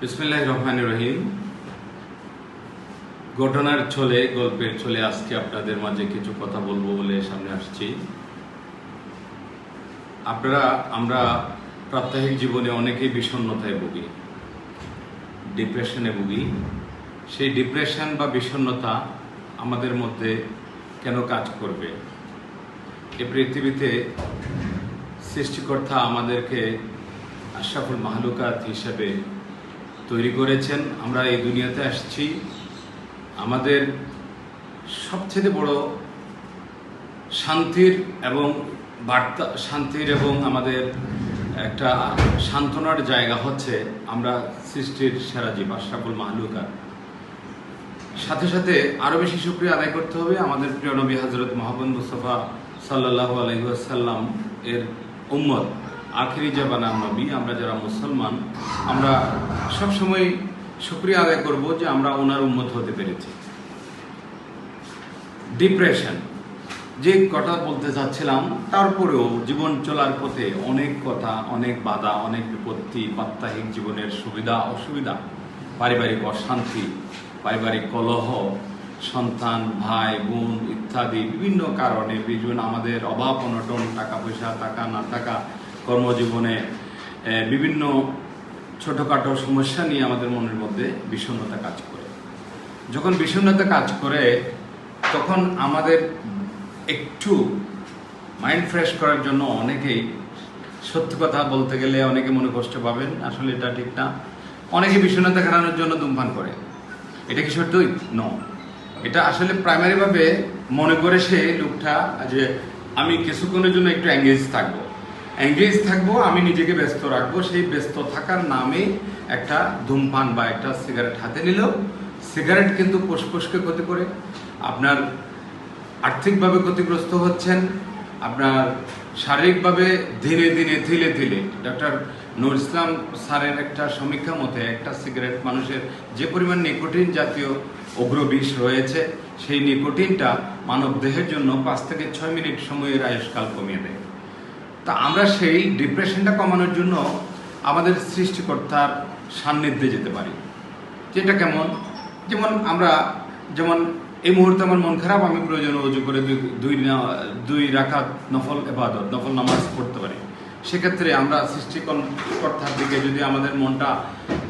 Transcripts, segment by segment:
বিসমিল্লাহ রহমান রহিম। ঘটনার ছলে, গল্পের ছলে আজকে আপনাদের মাঝে কিছু কথা বলব বলে সামনে আসছি। আপনারা, আমরা প্রাত্যহিক জীবনে অনেকেই বিষণ্ণতায় ভুগি, ডিপ্রেশনে ভুগি। সেই ডিপ্রেশন বা বিষণ্ণতা আমাদের মধ্যে কেন কাজ করবে? এ পৃথিবীতে সৃষ্টিকর্তা আমাদেরকে আশরাফুল মাহলুকাত হিসেবে তৈরি করেছেন। আমরা এই দুনিয়াতে আসছি। আমাদের সবচেয়ে বড় শান্তির এবং বার্তা, শান্তির এবং আমাদের একটা সান্ত্বনার জায়গা হচ্ছে আমরা সৃষ্টির সেরা জীব, আশরাফুল মাহলুকা সাথে সাথে আরও বেশি শুক্রিয়া আদায় করতে হবে আমাদের প্রিয় নবী হজরত মোহাম্মদ মুস্তফা সাল্লাহ আলহিহাসাল্লাম এর উম্মত। আখিরি জাবানার নবী, আমরা যারা মুসলমান, আমরা সবসময় শুক্রিয়া আদায় করব যে আমরা ওনার উন্মত হতে পেরেছি। ডিপ্রেশন যে কথা বলতে চাচ্ছিলাম তারপরেও জীবন চলার পথে অনেক কথা, অনেক বাধা, অনেক বিপত্তি প্রাত্যহিক জীবনের সুবিধা, অসুবিধা, পারিবারিক অশান্তি, পারিবারিক কলহ, সন্তান, ভাই, বোন ইত্যাদি বিভিন্ন কারণে বিভিন্ন আমাদের অভাব, অনটন, টাকা পয়সা, টাকা না টাকা কর্মজীবনে বিভিন্ন ছোটোখাটো সমস্যা নিয়ে আমাদের মনের মধ্যে বিষণ্ণতা কাজ করে। যখন বিষণ্ণতা কাজ করে, তখন আমাদের একটু মাইন্ড ফ্রেশ করার জন্য অনেকেই সত্যি কথা বলতে গেলে অনেকে মনে কষ্ট পাবেন, আসলে এটা ঠিক না। অনেকে বিষণ্ণতা কাটানোর জন্য ধূমপান করে। এটা কি সত্যই? ন এটা আসলে প্রাইমারিভাবে মনে করে সে লোকটা যে আমি কিছুক্ষণের জন্য একটু এঙ্গেজ থাকব। এঙ্গেজ থাকব, আমি নিজেকে ব্যস্ত রাখব। সেই ব্যস্ত থাকার নামে একটা ধূমপান বা একটা সিগারেট হাতে নিলেও সিগারেট কিন্তু ফুসফুসকে ক্ষতি করে। আপনার আর্থিকভাবে ক্ষতিগ্রস্ত হচ্ছেন। আপনার শারীরিকভাবে ধীরে ধীরে ধীরে ধীরে ডক্টর নুর ইসলাম স্যারের একটা সমীক্ষা মতে একটা সিগারেট মানুষের যে পরিমাণ নিকোটিন জাতীয় অগ্রবিষ রয়েছে, সেই নিকোটিনটা মানব দেহের জন্য পাঁচ থেকে ছয় মিনিট সময়ের আয়ুষ্কাল কমিয়ে দেয়। তা আমরা সেই ডিপ্রেশনটা কমানোর জন্য আমাদের সৃষ্টিকর্তার সান্নিধ্যে যেতে পারি। যেটা কেমন? যেমন আমরা, যেমন এই মুহূর্তে আমার মন খারাপ, আমি প্রয়োজন অজু করে দুই দুই রাখাত নফল এবাদত, নফল নামাজ পড়তে পারি। সেক্ষেত্রে আমরা সৃষ্টিকর্তার দিকে যদি আমাদের মনটা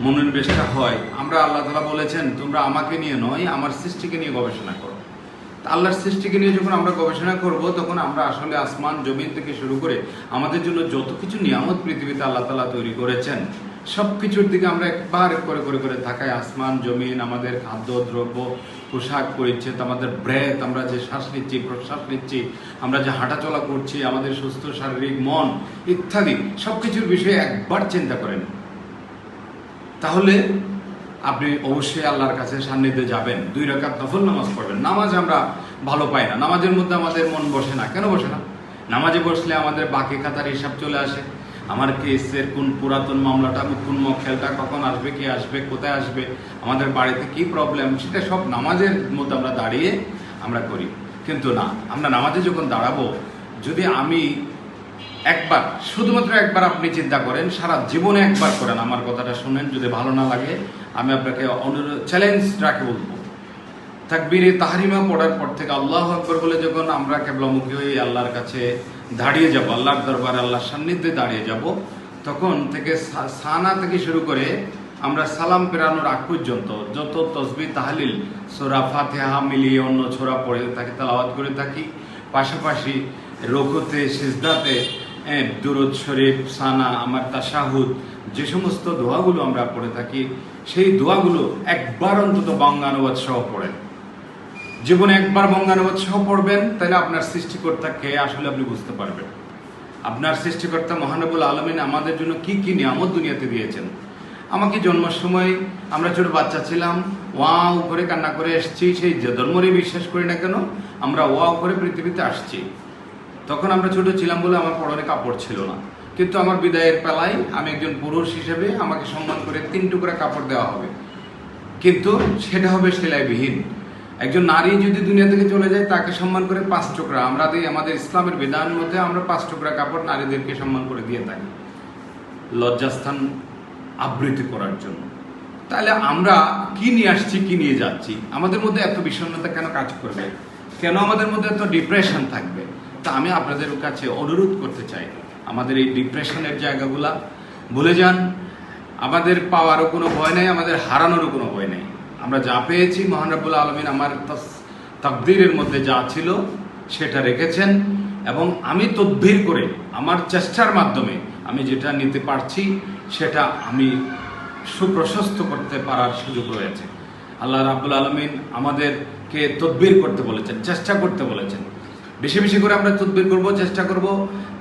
মনোনিবেশটা হয়, আমরা আল্লাহ তালা বলেছেন, তোমরা আমাকে নিয়ে নয়, আমার সৃষ্টিকে নিয়ে গবেষণা করো। আল্লাহর সৃষ্টিকে নিয়ে যখন আমরা গবেষণা করব, তখন আমরা আসলে আসমান, জমিন থেকে শুরু করে আমাদের জন্য যত কিছু নিয়ামত পৃথিবীতে আল্লাহ তালা তৈরি করেছেন সব কিছুর দিকে আমরা একবার করে করে করে থাকায় আসমান, জমিন, আমাদের খাদ্য, দ্রব্য, পোশাক পরিচ্ছেদ, আমাদের ব্রেথ আমরা যে শ্বাস নিচ্ছি, প্রশ্বাস নিচ্ছি, আমরা যে হাঁটাচলা করছি, আমাদের সুস্থ শারীরিক মন, ইত্যাদি সব কিছুর বিষয়ে একবার চিন্তা করেন। তাহলে আপনি অবশ্যই আল্লাহর কাছে সান্নিধ্যে যাবেন। দুই রাকাত নফল নামাজ পড়বেন। নামাজ আমরা ভালো পাই না। নামাজের মধ্যে আমাদের মন বসে না। কেন বসে না? নামাজে বসলে আমাদের বাকি খাতার হিসাব চলে আসে। আমার কেসের কোন পুরাতন মামলাটা, কোন মক্কেলটা কখন আসবে, কি আসবে, কোথায় আসবে, আমাদের বাড়িতে কি প্রবলেম সেটা সব নামাজের মধ্যে আমরা দাঁড়িয়ে আমরা করি। কিন্তু না, আমরা নামাজে যখন দাঁড়াবো, যদি আমি একবার, শুধুমাত্র একবার আপনি চিন্তা করেন, সারা জীবনে একবার করেন। আমার কথাটা শুনেন, যদি ভালো না লাগে, আমি আপনাকে অনুরোধ চ্যালেঞ্জ রাখে বলব। তাকবীরে তাহারিমা পড়ার পর থেকে আল্লাহ আকবর বলে যখন আমরা কেবলামুখী হয়ে আল্লাহর কাছে দাঁড়িয়ে যাব, আল্লাহর দরবার, আল্লাহর সান্নিধ্যে দাঁড়িয়ে যাব, তখন থেকে সানা থেকে শুরু করে আমরা সালাম পেরানোর আগ পর্যন্ত যত তসবি তাহলিল, সোরা ফাতেহা মিলিয়ে অন্য ছোরা পড়ে থাকি, তালাওয়াত করে থাকি, পাশাপাশি রঘুতে সিজদাতে দুরুদ শরীফ, সানা, আমার তাশাহুদ, যে সমস্ত দোয়াগুলো আমরা পড়ে থাকি, সেই দোয়াগুলো একবার অন্তত বঙ্গানুবাদ সহ পড়েন। জীবনে একবার বঙ্গানুবাদ সহ পড়বেন, তাহলে আপনার সৃষ্টিকর্তাকে আসলে আপনি বুঝতে পারবেন। আপনার সৃষ্টিকর্তা মহানবুল আলমিন আমাদের জন্য কি কি নিয়ামত দুনিয়াতে দিয়েছেন। আমাকে জন্মের সময় আমরা ছোট বাচ্চা ছিলাম, ওয়াও করে কান্না করে এসেছি, সেই যে ধর্মরই বিশ্বাস করি না কেন, আমরা ওয়াও করে পৃথিবীতে আসছি। তখন আমরা ছোট ছিলাম বলে আমার পরনে কাপড় ছিল না। কিন্তু আমার বিদায়ের বেলায় আমি একজন পুরুষ হিসেবে আমাকে সম্মান করে তিন টুকরা কাপড় দেওয়া হবে। কিন্তু সেটা হবে সেলাইবিহীন। একজন নারী যদি দুনিয়া থেকে চলে যায়, তাকে সম্মান করে পাঁচ টুকরা। আমরা আমাদের ইসলামের বিধান মধ্যে আমরা পাঁচ টুকরা কাপড় নারীদেরকে সম্মান করে দিয়ে থাকি। লজ্জাস্থান আবৃত্তি করার জন্য। তাহলে আমরা কি নিয়ে আসছি, কি নিয়ে যাচ্ছি? আমাদের মধ্যে এত বিষণ্ণতা কেন কাজ করবে? কেন আমাদের মধ্যে এত ডিপ্রেশন থাকবে? তা আমি আপনাদের কাছে অনুরোধ করতে চাই। আমাদের এই ডিপ্রেশনের জায়গাগুলা, ভুলে যান। আমাদের পাওয়ারও কোনো ভয় নেই, আমাদের হারানোরও কোনো ভয় নেই। আমরা যা পেয়েছি, মহান রাব্বুল আলমিন আমার তাকদীরের মধ্যে যা ছিল, সেটা রেখেছেন। এবং আমি তদবির করে, আমার চেষ্টার মাধ্যমে আমি যেটা নিতে পারছি, সেটা আমি সুপ্রশস্ত করতে পারার সুযোগ রয়েছে। আল্লাহ রাব্বুল আলমিন আমাদেরকে তদবির করতে বলেছেন, চেষ্টা করতে বলেছেন। বেশি বেশি করে আমরা তদবির করব, চেষ্টা করব।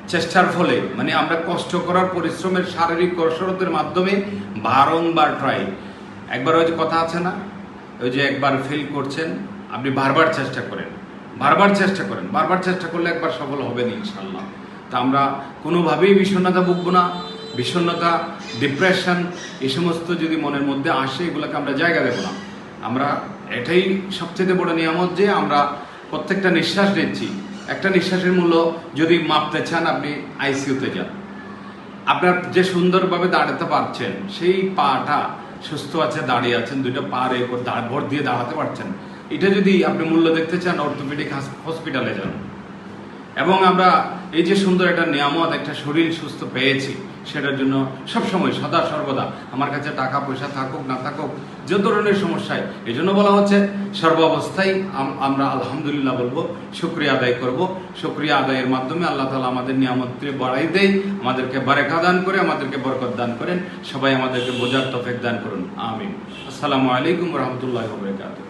চেষ্টার ফলে মানে আমরা কষ্ট করার পরিশ্রমের শারীরিক কসরতের মাধ্যমে বারংবার ট্রাই একবার ওই যে কথা আছে না? ওই যে একবার ফেল করছেন, আপনি বারবার চেষ্টা করেন। বারবার চেষ্টা করেন। বারবার চেষ্টা করলে একবার সফল হবেন ইনশাল্লাহ তা আমরা কোনোভাবেই বিষণ্ণতা ভুগবো না। বিষণ্ণতা ডিপ্রেশন এই সমস্ত যদি মনের মধ্যে আসে, এগুলোকে আমরা জায়গা দেবো না। আমরা এটাই সবচেয়ে বড় নিয়ামত যে আমরা প্রত্যেকটা নিঃশ্বাস নিচ্ছি। একটা নিঃশ্বাসের মূল্য যদি মাপতে চান আপনি আইসিউতে যান। আপনার যে সুন্দরভাবে দাঁড়াতে পারছেন, সেই পাটা সুস্থ আছে, দাঁড়িয়ে আছেন, দুইটা পা এর উপর দাঁড় ভর দিয়ে দাঁড়াতে পারছেন। এটা যদি আপনি মূল্য দেখতে চান অর্থোপেডিক হসপিটালে যান। এবং আমরা এই যে সুন্দর একটা নিয়ামত, একটা শরীর সুস্থ পেয়েছি, সেটার জন্য সবসময় সদা সর্বদা আমার কাছে টাকা, পয়সা থাকুক, না থাকুক, যে ধরনের সমস্যায়, এই জন্য বলা হচ্ছে, সর্বাবস্থায় আম- আমরা আলহামদুলিল্লাহ বলব, শুক্রিয়া আদায় করব। শুক্রিয়া আদায়ের মাধ্যমে আল্লাহ তালা আমাদের নিয়ামতকে বাড়াই দেয়, আমাদেরকে বারেকা দান করে আমাদেরকে বরকত দান করেন। সবাই আমাদেরকে বোঝার তফেক দান করুন। আমিন। আসসালামু আলাইকুম রহমতুল্লাহ বরকাত